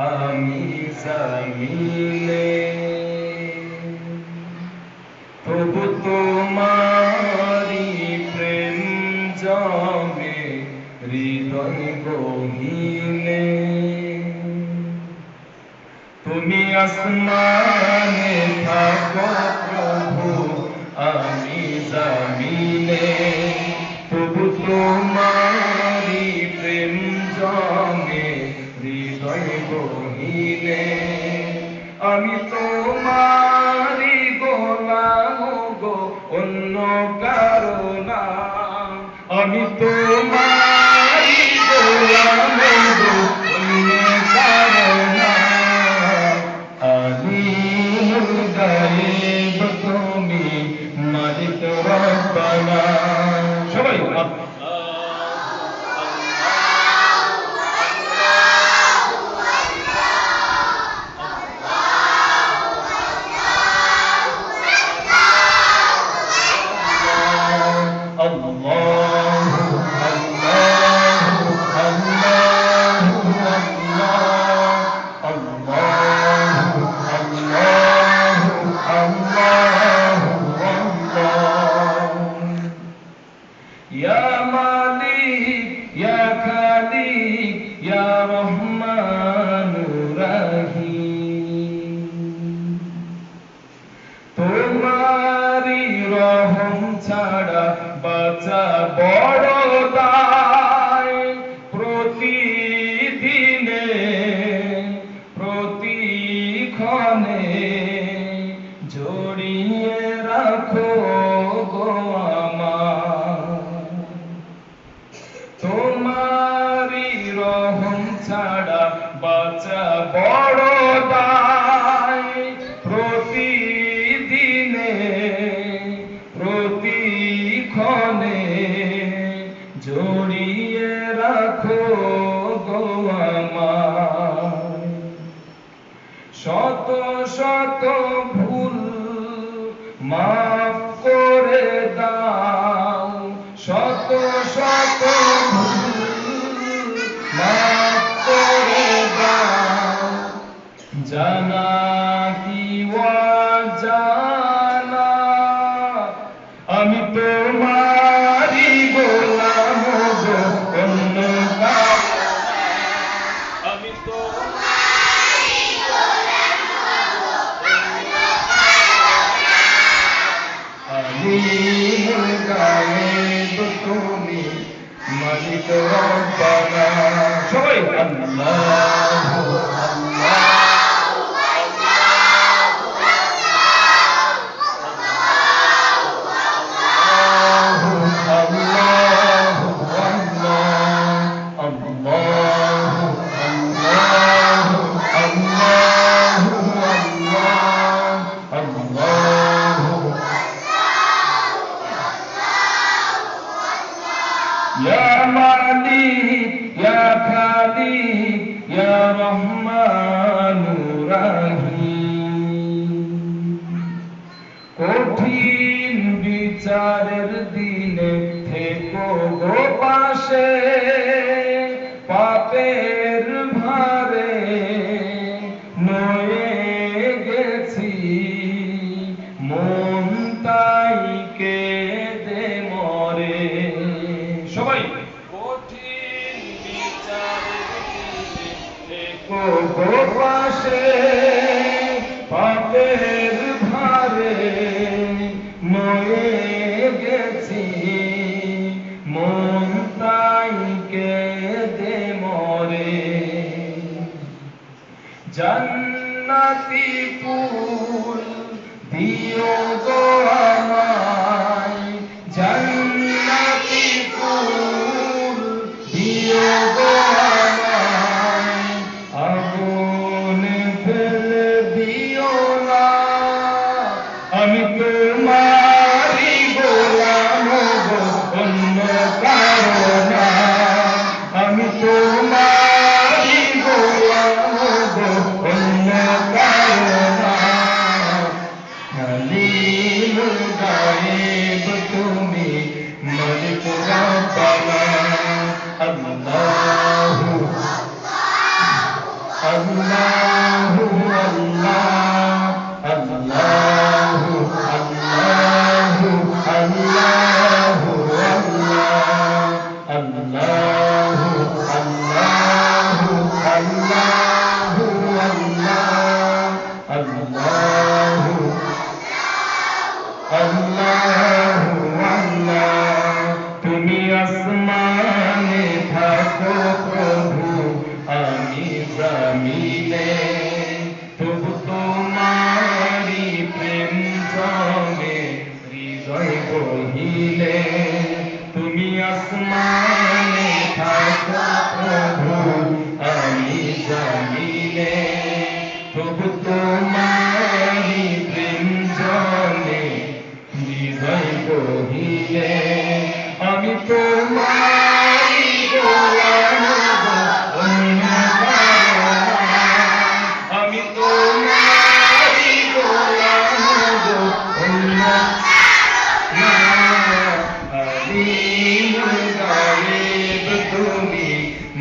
আমি জামিনে তবু তোমারি প্রেম জমে হৃদয় গহীনে তুমি আসমানে থাকো আমি তোমারি গোলাম গো, অন্য কারণা আমি তোমারি গোলাম গো, অন্য আমি গায়েব তুমি সবাই ছাড়া বাঁচা বড় দায়। প্রতিদিনে, প্রতিক্ষণে জড়িয়ে রাখো গো শত শত ভুল মাফ করে দাও। শত শত জানা কি জানা আমি তোমারি গোলাম অন্য আমি তো আমি গায়েব তুমি মালিক সবাই نورا. পাশে পাপের ভারে নয়ে গেছি। মন তাই কেঁদে মরে। জান্নাতি ফুল দিও গো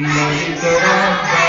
আলিমুল গায়েব তুমি মালিক রব্বানি